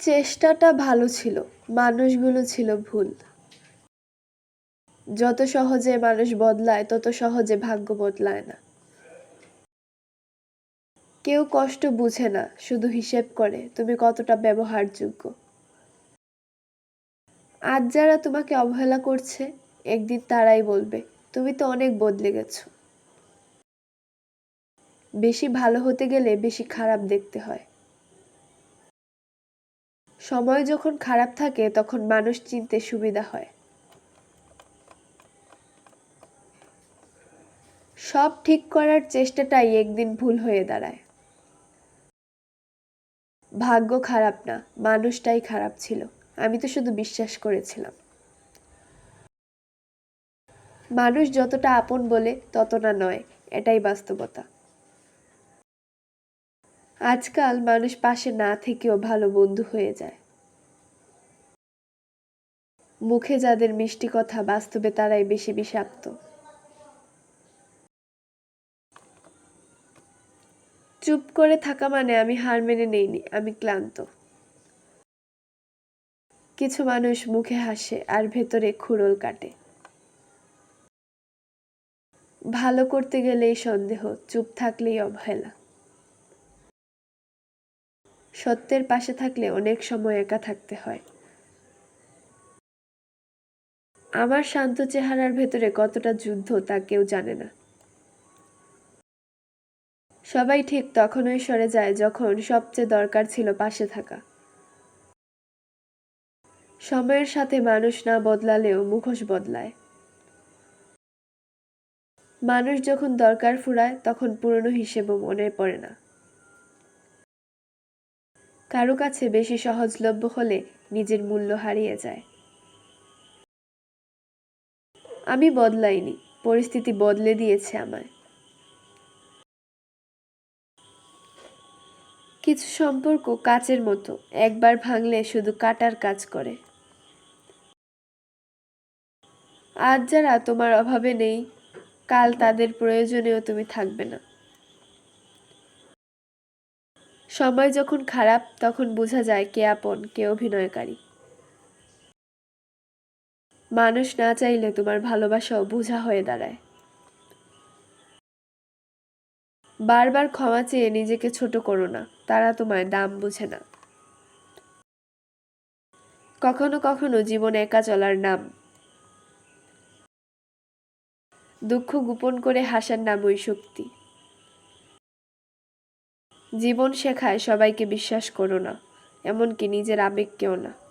চেষ্টাটা ভালো ছিল, মানুষগুলো ছিল ভুল। যত সহজে মানুষ বদলায়, তত সহজে ভাগ্য বদলায় না। কেউ কষ্ট বুঝে না, শুধু হিসেব করে, তুমি কতটা ব্যবহারযোগ্য। আজ যারা তোমাকে অবহেলা করছে, একদিন তারাই বলবে, তুমি তো অনেক বদলে গেছো। বেশি ভালো হতে গেলে বেশি খারাপ দেখতে হয়। সময় যখন খারাপ থাকে, তখন মানুষ চিনতে সুবিধা হয়। সব ঠিক করার চেষ্টাটাই একদিন ভুল হয়ে দাঁড়ায়। ভাগ্য খারাপ না, মানুষটাই খারাপ ছিল। আমি তো শুধু বিশ্বাস করেছিলাম। মানুষ যতটা আপন বলে ততটা নয়, এটাই বাস্তবতা। আজকাল মানুষ পাশে না থেকেও ভালো বন্ধু হয়ে যায়। মুখে যাদের মিষ্টি কথা বাস্তবে তারাই বেশি বিষাক্ত। চুপ করে থাকা মানে আমি হার মেনে নেইনি, আমি ক্লান্ত। কিছু মানুষ মুখে হাসে আর ভেতরে খুড়ল কাটে। ভালো করতে গেলেই সন্দেহ, চুপ থাকলেই অবহেলা। সত্যের পাশে থাকলে অনেক সময় একা থাকতে হয়। আমার শান্ত চেহারার ভেতরে কতটা যুদ্ধ তা কেউ জানে না। সবাই ঠিক তখনই সরে যায় যখন সবচেয়ে দরকার ছিল পাশে থাকা। সময়ের সাথে মানুষ না বদলালেও মুখোশ বদলায়। মানুষ যখন দরকার ফুরায়, তখন পুরনো হিসেবও মনে পড়ে না। কারও কাছে বেশি সহজলভ্য হলে নিজের মূল্য হারিয়ে যায়। আমি বদলাইনি, পরিস্থিতি বদলে দিয়েছে আমায়। কিছু সম্পর্ক কাচের মতো, একবার ভাঙলে শুধু কাটার কাজ করে। আজ যারা তোমার অভাবে নেই, কাল তাদের প্রয়োজনেও তুমি থাকবে না। সময় যখন খারাপ, তখন বোঝা যায় কে আপন, কে অভিনয়কারী। মানুষ না চাইলে তোমার ভালোবাসাও বোঝা হয়ে দাঁড়ায়। বারবার ক্ষমা চেয়ে নিজেকে ছোট করো না, তারা তোমায় দাম বুঝে না। কখনো কখনো জীবন একা চলার নাম। দুঃখ গোপন করে হাসার নামই শক্তি। জীবন শেখায় সবাইকে বিশ্বাস করো না, এমনকি নিজের আবেগকেও না।